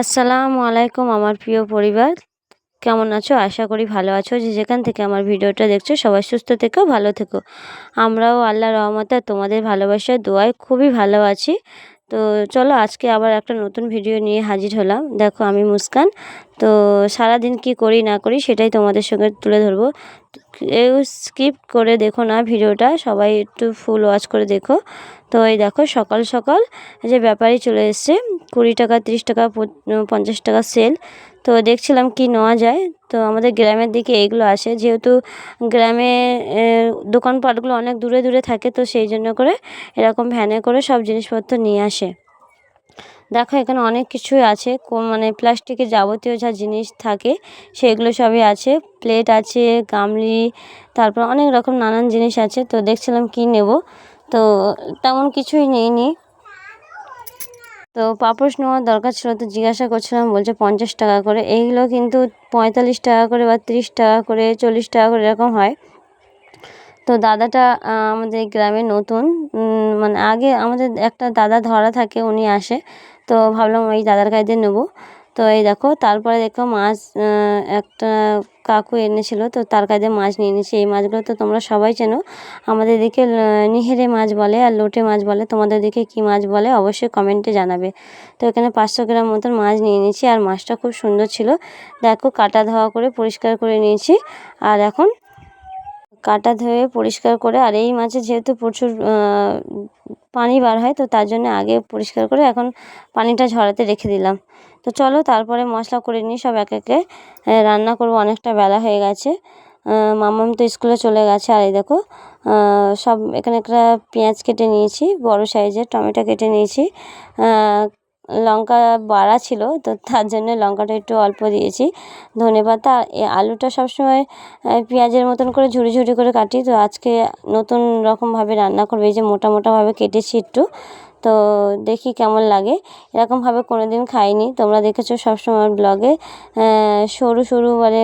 আসসালামু আলাইকুম আমার প্রিয় পরিবার। কেমন আছো? আশা করি ভালো আছো। যে যেখান থেকে আমার ভিডিওটা দেখছ, সবাই সুস্থ থেকো, ভালো থেকো। আমরাও আল্লাহ রহমতে তোমাদের ভালোবাসার দোয়ায় খুবই ভালো আছি। তো চলো আজকে আবার একটা নতুন ভিডিও নিয়ে হাজির হলাম। দেখো আমি মুস্কান। তো সারাদিন কি করি, না করি সেটাই তোমাদের সঙ্গে তুলে ধরবো। কেউ স্কিপ করে দেখো না ভিডিওটা, সবাই একটু ফুল ওয়াচ করে দেখো। তো এই দেখো সকাল সকাল যে ব্যাপারই চলে এসছে, কুড়ি টাকা, তিরিশ টাকা পঞ্চাশ টাকা সেল তো দেখছিলাম কি নেওয়া যায়, তো আমাদের গ্রামের দিকে এইগুলো আসে। যেহেতু গ্রামে দোকানপাটগুলো অনেক দূরে দূরে থাকে, তো সেই জন্য করে এরকম ভ্যানে করে সব জিনিসপত্র নিয়ে আসে। দেখো, এখানে অনেক কিছুই আছে। মানে প্লাস্টিকের যাবতীয় যা জিনিস থাকে, সেগুলো সবই আছে। প্লেট আছে, গামলি, তারপর অনেক রকম নানান জিনিস আছে। তো দেখছিলাম কি নেব। তো তেমন কিছুই নেই নি তো পাপোশ নেওয়ার দরকার ছিল তো জিজ্ঞাসা করছিলাম, বলছে পঞ্চাশ টাকা করে। এইগুলো কিন্তু পঁয়তাল্লিশ টাকা করে বা তিরিশ টাকা করে, চল্লিশ টাকা করে এরকম হয়। তো দাদাটা আমাদের গ্রামে নতুন। মানে আগে আমাদের একটা দাদা ধরা থাকে, উনি আসে। তো ভাবলাম ওই দাদার কাছে দিয়ে নেব। তো এই দেখো, তারপরে দেখো মাছ একটা কাকু এনেছিল, তো তার কাছে মাছ নিয়ে নিয়েছি এই মাছগুলো তো তোমরা সবাই চেনো। আমাদের দিকে নিহেরে মাছ বলে আর লোটে মাছ বলে। তোমাদের দিকে কি মাছ বলে অবশ্যই কমেন্টে জানাবে। তো এখানে পাঁচশো গ্রাম মতন মাছ নিয়ে নিয়েছি আর মাছটা খুব সুন্দর ছিল। দেখো কাটা ধোয়া করে পরিষ্কার করে নিয়েছি। আর এখন কাটা ধুয়ে পরিষ্কার করে, আর এই মাছে যেহেতু প্রচুর পানি বার হয়, তো তার জন্য আগে পরিষ্কার করে এখন পানিটা ঝরাতে রেখে দিলাম। তো চলো তারপরে মশলা করে নিই, সব এক একে। রান্না করব, অনেকটা বেলা হয়ে গেছে। মামাম তো স্কুলে চলে গেছে, আর এই দেখো সব এখানে একটা পেঁয়াজ কেটে নিয়েছি, বড় সাইজের টমেটো কেটে নিয়েছি। লঙ্কা বাড়া ছিল, তো তার জন্য লঙ্কাটা একটু অল্প দিয়েছি। ধনে পাতা আলুটা সবসময় পেঁয়াজের মতন করে ঝুড়ি ঝুড়ি করে কাটি, তো আজকে নতুন রকমভাবে রান্না করবে। এই যে মোটা মোটাভাবে কেটেছি একটু, তো দেখি কেমন লাগে। এরকমভাবে কোনো দিন খাইনি। তোমরা দেখেছ সবসময় ব্লগে সরু সরু মানে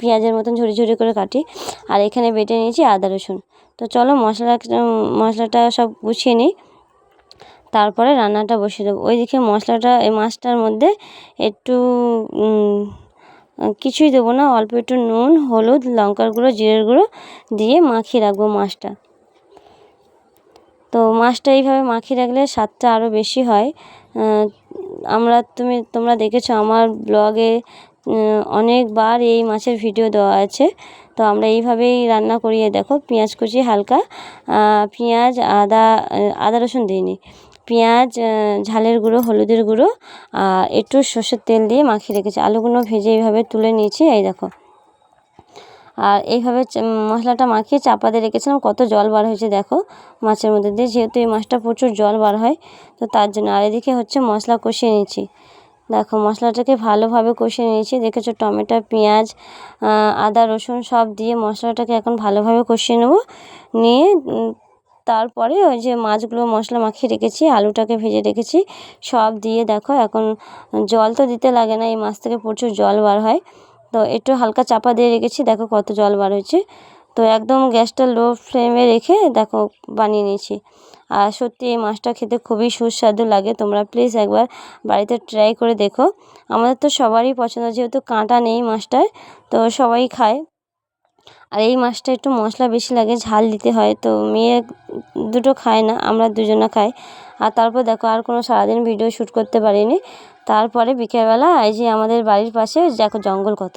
পেঁয়াজের মতন ঝুড়ি ঝুড়ি করে কাটি, আর এখানে বেটে নিয়েছি আদা রসুন। তো চলো মশলা, মশলাটা সব গুছিয়ে নিই। তারপরে রান্নাটা বসিয়ে দেবো। ওইদিকে মশলাটা, এই মাছটার মধ্যে একটু কিছুই দেবো না, অল্প একটু নুন, হলুদ, লঙ্কার গুঁড়ো, জিরের গুঁড়ো দিয়ে মাখিয়ে রাখব মাছটা। তো মাছটা এইভাবে মাখিয়ে রাখলে স্বাদটা আরও বেশি হয়। আমরা, তুমি, তোমরা দেখেছ আমার ব্লগে অনেকবার এই মাছের ভিডিও দেওয়া আছে। তো আমরা এইভাবেই রান্না করিয়ে দেখো, পেঁয়াজ কুচি হালকা পেঁয়াজ, আদা আদা রসুন দিইনি। পেঁয়াজ ঝালের গুঁড়ো, হলুদের গুঁড়ো, আর একটু সর্ষের তেল দিয়ে মাখিয়ে রেখেছি। আলুগুলো ভেজে এইভাবে তুলে নিয়েছি, এই দেখো। আর এইভাবে মশলাটা মাখিয়ে চাপা দিয়ে রেখেছিলাম, কত জল বার হয়েছে, দেখো, মাছের মধ্যে দিয়ে। যেহেতু এই মাছটা প্রচুর জল বার হয়, তো তার জন্য আর এদিকে হচ্ছে মশলা কষিয়ে নিয়েছি। দেখো, মশলাটাকে ভালোভাবে কষিয়ে নিয়েছি। দেখেছ, টমেটো, পেঁয়াজ আদা, রসুন সব দিয়ে মশলাটাকে এখন ভালোভাবে কষিয়ে নেব। নিয়ে তারপরে ওই যে মাছগুলো মশলা মাখিয়ে রেখেছি, আলুটাকে ভেজে রেখেছি, সব দিয়ে দেখো এখন জল তো দিতে লাগে না, এই মাছ থেকে প্রচুর জল বার হয়। তো একটু হালকা চাপা দিয়ে রেখেছি, দেখো কত জল বার হয়েছে। তো একদম গ্যাসটা লো ফ্লেমে রেখে দেখো বানিয়ে নিয়েছি। আর সত্যি এই মাছটা খেতে খুবই সুস্বাদু লাগে, তোমরা প্লিজ একবার বাড়িতে ট্রাই করে দেখো। আমাদের তো সবারই পছন্দ, যেহেতু কাঁটা নেই মাছটায়, তো সবাই খায়। আর এই মাছটা একটু মশলা বেশি লাগে, ঝাল দিতে হয়, তো মেয়ে দুটো খায় না, আমরা দুজনে খাই। আর তারপর দেখো, আর কোনো সারাদিন ভিডিও শ্যুট করতে পারিনি। তারপরে বিকেলবেলা এই যে আমাদের বাড়ির পাশে দেখো জঙ্গল কত।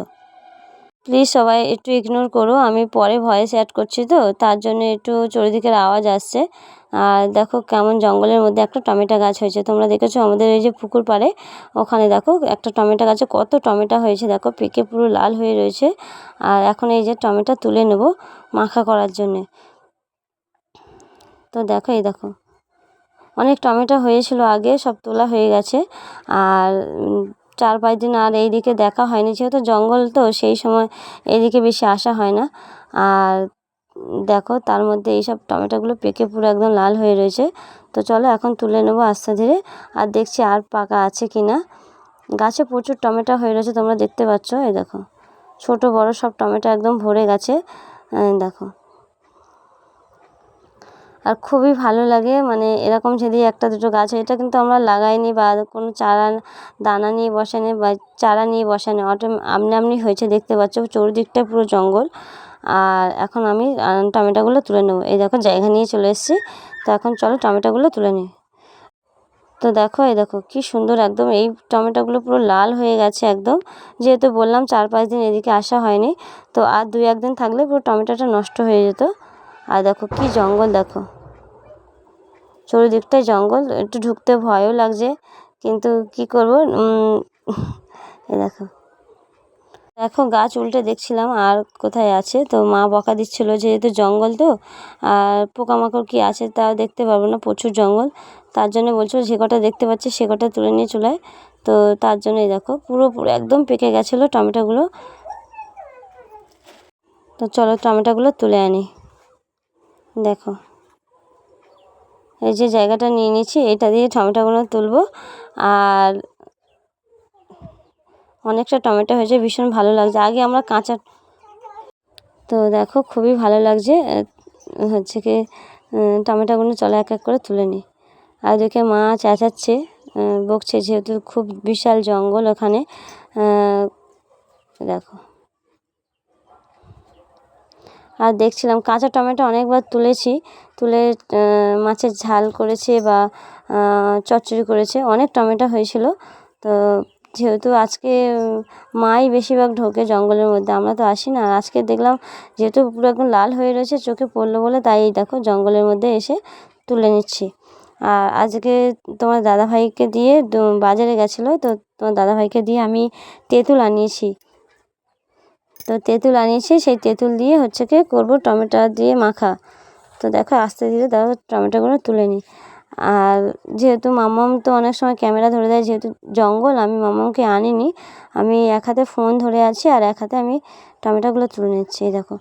প্লিজ সবাই একটু ইগনোর করো, আমি পরে ভয়েস অ্যাড করছি তো, তার জন্য একটু চারিদিকের আওয়াজ আসছে। আর দেখো কেমন জঙ্গলের মধ্যে একটা টমেটো গাছ হয়েছে, তোমরা দেখেছ আমাদের এই যে পুকুর পাড়ে, ওখানে দেখো একটা টমেটো গাছে কত টমেটো হয়েছে, দেখো পেকে পুরো লাল হয়ে রয়েছে। আর এখন এই যে টমেটো তুলে নেব মাখা করার জন্যে। তো দেখো, এই দেখো, অনেক টমেটো হয়েছিল আগে, সব তোলা হয়ে গেছে। আর চার পাঁচ দিন আর এই দিকে দেখা হয়নি। যেহেতু জঙ্গল তো, সেই সময় এইদিকে বেশি আসা হয় না। আর দেখো, তার মধ্যে এইসব টমেটোগুলো পেকে পুরো একদম লাল হয়ে রয়েছে। তো চলো এখন তুলে নেব আস্তে ধীরে। আর দেখছি আর পাকা আছে কি না। গাছে প্রচুর টমেটো হয়ে রয়েছে, তোমরা দেখতে পাচ্ছ। এই দেখো, ছোট বড় সব টমেটো একদম ভরে গেছে। দেখো। আর খুবই ভালো লাগে। মানে এরকম যদি একটা দুটো গাছ হয়, এটা কিন্তু আমরা লাগাইনি বা কোনো চারা দানা নিয়ে বসাইনি বা চারা নিয়ে বসাইনি। অটো আমনি আমনি হয়েছে, দেখতে পাচ্ছ। চৌদিকটা পুরো জঙ্গল। আর এখন আমি টমেটোগুলো তুলে নেব। এই দেখো, জায়গা নিয়ে চলে এসেছি। তো এখন চলো টমেটোগুলো তুলে নিই। তো দেখো, এই দেখো, কি সুন্দর একদম। এই টমেটোগুলো পুরো লাল হয়ে গেছে একদম। যেহেতু বললাম, চার পাঁচ দিন এদিকে আসা হয়নি। তো আর দুই, একদিন থাকলে পুরো টমেটোটা নষ্ট হয়ে যেত। আর দেখো কি জঙ্গল, দেখো। চারিদিকটাই জঙ্গল, একটু ঢুকতে ভয়ও লাগছে, কিন্তু কি করব? এই দেখো। দেখো, গাছ উল্টে দেখছিলাম আর কোথায় আছে। তো মা বকা দিচ্ছিল, যেহেতু জঙ্গল তো, আর পোকামাকড় কি আছে তা দেখতে পারব না, প্রচুর জঙ্গল। তার জন্য বলছিল, যে কটা দেখতে পাচ্ছি, সে কটা তুলে নিয়ে চলে তো তার জন্যই দেখো, পুরো পুরো একদম পেকে গেছিল টমেটোগুলো। তো চলো টমেটোগুলো তুলে আনি। দেখো। এই যে জায়গাটা নিয়ে নিচ্ছি এটা দিয়ে টমেটোগুলো তুলবো। আর অনেকটা টমেটো হয়েছে, ভীষণ ভালো লাগছে। আগে আমরা কাঁচা তো দেখো, খুবই ভালো লাগছে। হচ্ছে কি টমেটোগুলো চলো এক এক করে তুলে নিই। আর দেখে মা চেঁচাচ্ছে বকছে যেহেতু খুব বিশাল জঙ্গল ওখানে। দেখো। আর দেখছিলাম কাঁচা টমেটো অনেকবার তুলেছি, তুলে মাছের ঝাল করেছে বা চচ্চড়ি করেছে, অনেক টমেটো হয়েছিল। তো যেহেতু আজকে মাই বেশিরভাগ ঢোকে জঙ্গলের মধ্যে, আমরা তো আসি না আজকে দেখলাম যেহেতু পুরো একদম লাল হয়ে রয়েছে, চোখে পড়ল বলে তাই দেখো জঙ্গলের মধ্যে এসে তুলে নিচ্ছি। আর আজকে তোমার দাদাভাইকে দিয়ে বাজারে গেছিল, তো তোমার দাদাভাইকে দিয়ে আমি তেঁতুল আনিয়েছি। তো তেঁতুল আনিয়েছি, সেই তেঁতুল দিয়ে হচ্ছে কি করব টমেটো দিয়ে মাখা। তো দেখো আস্তে ধীরে দেখো টমেটোগুলো তুলে নিই। আর যেহেতু মামাম তো অনেক সময় ক্যামেরা ধরে দেয়, যেহেতু জঙ্গল, আমি মামামকে আনিনি। আমি এক হাতে ফোন ধরে আছি আর এক হাতে আমি টমেটোগুলো তুলে নিচ্ছি দেখো।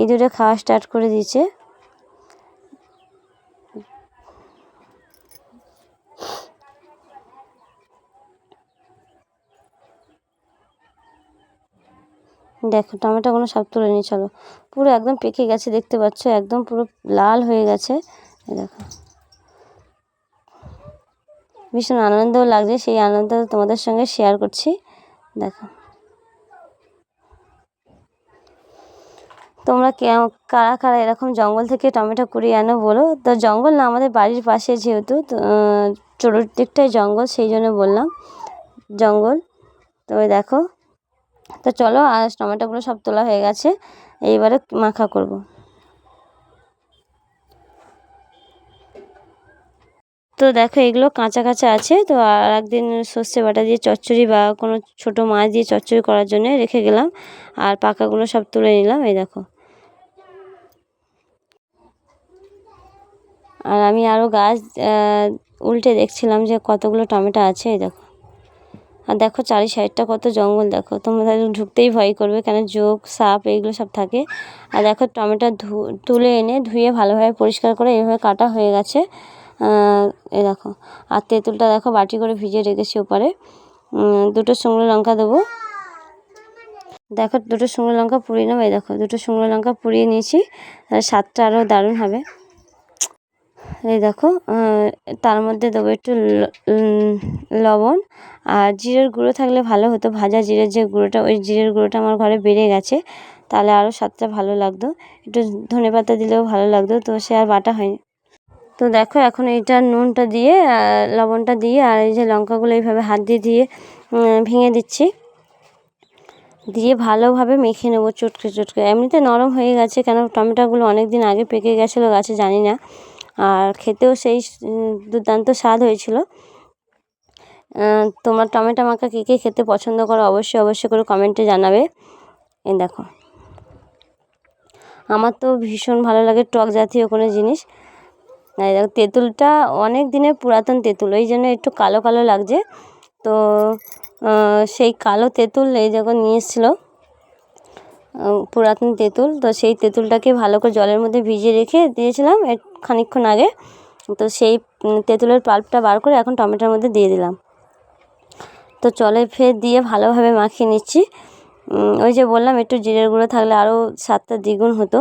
এই দুটো খাওয়া স্টার্ট করে দিয়েছে। দেখো টমেটোগুলো সব তুলে নিয়ে চলো। পুরো একদম পেকে গেছে, দেখতে পাচ্ছ? একদম পুরো লাল হয়ে গেছে। দেখো। ভীষণ আনন্দও লাগছে, সেই আনন্দ তোমাদের সঙ্গে শেয়ার করছি। দেখো। তোমরা কে কারা কারা এরকম জঙ্গল থেকে টমেটো কুড়িয়ে আনো বলো? তো জঙ্গল না, আমাদের বাড়ির পাশে যেহেতু চতুর্দিকটাই জঙ্গল, সেই জন্য বললাম। জঙ্গল। তো দেখো তো চলো আর টমেটোগুলো সব তোলা হয়ে গেছে। এইবারে মাখা করব। তো দেখো, এগুলো কাঁচা কাঁচা আছে। তো আর একদিন সর্ষে বাটা দিয়ে চচ্চড়ি বা কোনো ছোটো মাছ দিয়ে চচ্চড়ি করার জন্য রেখে গেলাম। আর পাকাগুলো সব তুলে নিলাম, এই দেখো। আর আমি আরও গাছ উল্টে দেখছিলাম যে কতগুলো টমেটো আছে, এই দেখো। আর দেখো চারি সাইডটা কত জঙ্গল, দেখো। তোমরা ঢুকতেই ভয় করবে, কেন যোগ সাপ, এইগুলো সব থাকে। আর দেখো টমেটো তুলে এনে ধুয়ে ভালোভাবে পরিষ্কার করে এইভাবে কাটা হয়ে গেছে। এ দেখো, আর তেঁতুলটা দেখো বাটি করে ভিজিয়ে রেখেছি ওপারে। দুটো শুকনো লঙ্কা দেবো। দেখো দুটো শুকনো লঙ্কা পুড়িয়ে নেব, এই দেখো, দুটো শুকনো লঙ্কা পুড়িয়ে নিয়েছি স্বাদটা আরও দারুণ হবে। এই দেখো তার মধ্যে দেবো একটু লবণ আর জিরের গুঁড়ো থাকলে ভালো হতো। ভাজা জিরের যে গুঁড়োটা, ওই জিরের গুঁড়োটা আমার ঘরে বেড়ে গেছে, তাহলে আরও স্বাদটা ভালো লাগতো। একটু ধনে পাতা দিলেও ভালো লাগতো, তো সে আর বাটা হয়নি। তো দেখো, এখন এইটা নুনটা দিয়ে লবণটা দিয়ে আর এই যে লঙ্কাগুলো এইভাবে হাত দিয়ে দিয়ে ভেঙে দিচ্ছি। দিয়ে ভালোভাবে মেখে নেব চটকে চটকে। এমনিতে নরম হয়ে গেছে কেন? টমেটোগুলো অনেক দিন আগে পেকে গেছিল গাছে, জানি না। আর খেতেও সেই দুর্দান্ত স্বাদ হয়েছিল। তোমার টমেটো মাখা কে কে খেতে পছন্দ করো অবশ্যই অবশ্যই করে কমেন্টে জানাবে। এই দেখো। আমার তো ভীষণ ভালো লাগে টক জাতীয় কোনো জিনিস। দেখো, তেঁতুলটা অনেক দিনের পুরাতন তেঁতুল, ওই জন্য একটু কালো কালো লাগছে। তো সেই কালো তেঁতুল এই যখন নিয়ে এসেছিল। পুরাতন তেঁতুল। তো সেই তেঁতুলটাকে ভালো করে জলের মধ্যে ভিজিয়ে রেখে দিয়েছিলাম। এর খানিকক্ষণ আগে। তো সেই তেঁতুলের পাল্পটা বার করে এখন টমেটোর মধ্যে দিয়ে দিলাম। তো চলে ফের দিয়ে ভালোভাবে মাখিয়ে নিচ্ছি। ওই যে বললাম, একটু জিরের গুঁড়ো থাকলে আরও স্বাদটা দ্বিগুণ হতো।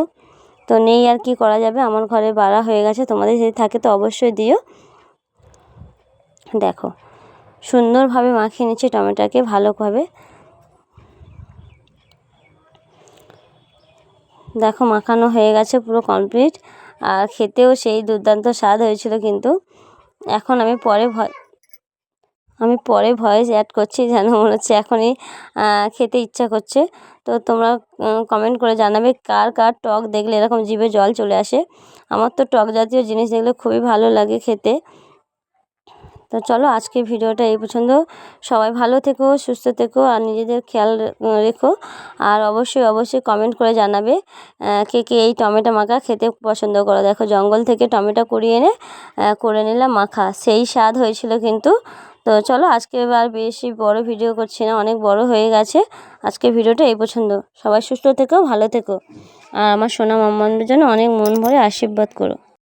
তো নেই আর কি করা যাবে, আমার ঘরে বাড়া হয়ে গেছে। তোমাদের যদি থাকে তো অবশ্যই দিও। দেখো, সুন্দরভাবে মাখিয়ে নিচ্ছি টমেটোকে ভালোভাবে। দেখো, মাখানো হয়ে গেছে পুরো কমপ্লিট। আর খেতেও সেই দুর্দান্ত স্বাদ হয়েছিল কিন্তু এখন আমি পরে ভয়, আমি পরে ভয়েস অ্যাড করছি যেন মনে হচ্ছে এখনই খেতে ইচ্ছা করছে। তো তোমরা কমেন্ট করে জানাবে কার কার টক দেখলে এরকম জিভে জল চলে আসে। আমার তো টক জাতীয় জিনিস দেখলে খুবই ভালো লাগে খেতে। তো চলো আজকে ভিডিওটা এই পছন্দ সবাই ভালো থেকো, সুস্থ থেকো আর নিজেদের খেয়াল রেখো। আর অবশ্যই অবশ্যই কমেন্ট করে জানাবে কে কে এই টমেটো মাখা খেতে পছন্দ করো। দেখো জঙ্গল থেকে টমেটো কুড়িয়ে এনে করে নিলাম মাখা। সেই স্বাদ হয়েছিল কিন্তু। তো চলো আজকে আর বেশি বড় ভিডিও করছি না, অনেক বড় হয়ে গেছে। আজকে ভিডিওটা এই পছন্দ সবাই সুস্থ থেকো, ভালো থেকো। আর আমার সোনা মাম্মাদের জন্য অনেক মন ভরে আশীর্বাদ করো।